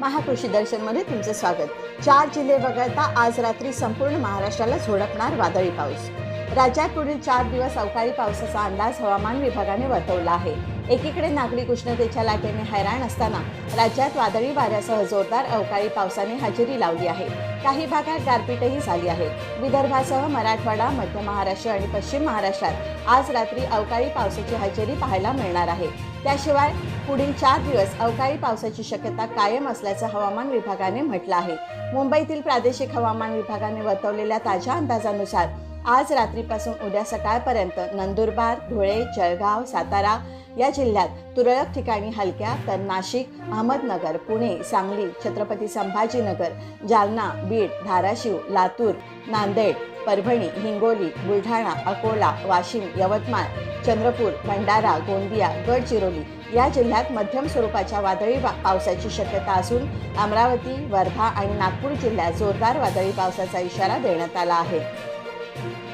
महाकृषी दर्शनमध्ये तुमचं स्वागत. चार जिल्हे वगळता आज रात्री संपूर्ण महाराष्ट्राला झोडपणार वादळी पाऊस. राज्यात पुढील चार दिवस अवकाळी पावसाचा अंदाज हवामान विभागाने वर्तवला आहे. एकीकडे नागरिक उष्णतेच्या लाटेने हैराण असताना राज्यात वादळी वाऱ्यासह जोरदार अवकाळी पावसाने हजेरी लावली आहे. काही भागात गारपीटही झाली आहे. विदर्भासह मराठवाडा मध्य महाराष्ट्र आणि पश्चिम महाराष्ट्रात आज रात्री अवकाळी पावसाची हजेरी पाहायला मिळणार आहे. त्याशिवाय पुढील चार दिवस अवकाळी पावसाची शक्यता कायम असल्याचं हवामान विभागाने म्हटलं आहे. मुंबईतील प्रादेशिक हवामान विभागाने वर्तवलेल्या ताज्या अंदाजानुसार आज रात्रीपासून उद्या सकाळपर्यंत नंदुरबार धुळे जळगाव सातारा या जिल्ह्यात तुरळक ठिकाणी हलक्या तर नाशिक अहमदनगर पुणे सांगली छत्रपती संभाजीनगर जालना बीड धाराशिव लातूर नांदेड परभणी हिंगोली बुलढाणा अकोला वाशिम यवतमाळ चंद्रपूर भंडारा गोंदिया गडचिरोली या जिल्ह्यात मध्यम स्वरूपाच्या वादळी पावसाची शक्यता असून अमरावती वर्धा आणि नागपूर जिल्ह्यात जोरदार वादळी पावसाचा इशारा देण्यात आला आहे. Thank you.